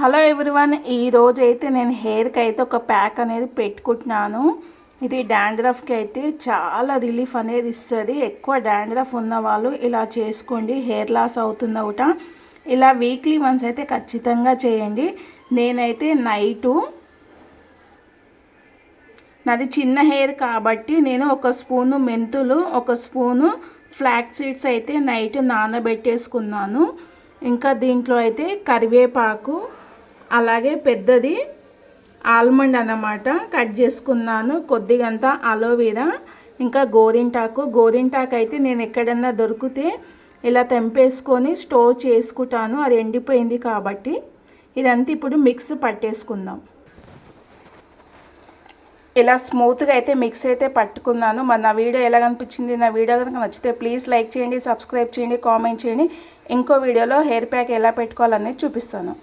Hello everyone ఈరోజు అయితే నేను హెయిర్కి అయితే ఒక ప్యాక్ అనేది పెట్టుకుంటున్నాను. ఇది డాండ్రఫ్కి అయితే చాలా రిలీఫ్ అనేది ఇస్తుంది. ఎక్కువ డాండ్రఫ్ ఉన్న వాళ్ళు ఇలా చేసుకోండి హెయిర్ లాస్ అవుతుంది ఒకట. ఇలా వీక్లీ వన్స్ అయితే ఖచ్చితంగా చేయండి. నేనైతే నైటు నాది చిన్న హెయిర్ కాబట్టి నేను ఒక స్పూను మెంతులు ఒక స్పూను ఫ్లాక్ సీడ్స్ అయితే నైట్ నానబెట్టేసుకున్నాను. ఇంకా దీంట్లో అయితే కరివేపాకు అలాగే పెద్దది ఆల్మండ్ అన్నమాట. కట్ చేసుకున్నాను. కొద్దిగంతా అలోవెరా ఇంకా గోరింటాకు. గోరింటాకు అయితే నేను ఎక్కడన్నా దొరికితే ఇలా తెంపేసుకొని స్టోర్ చేసుకుంటాను. అది ఎండిపోయింది కాబట్టి ఇదంతా ఇప్పుడు మిక్స్ పట్టేసుకుందాం. ఇలా స్మూత్గా అయితే మిక్స్ అయితే పట్టుకున్నాను. మరి నా వీడియో ఎలా అనిపించింది నా వీడియో కనుక నచ్చితే ప్లీజ్ లైక్ చేయండి సబ్స్క్రైబ్ చేయండి కామెంట్ చేయండి. ఇంకో వీడియోలో హెయిర్ ప్యాక్ ఎలా పెట్టుకోవాలనేది చూపిస్తాను.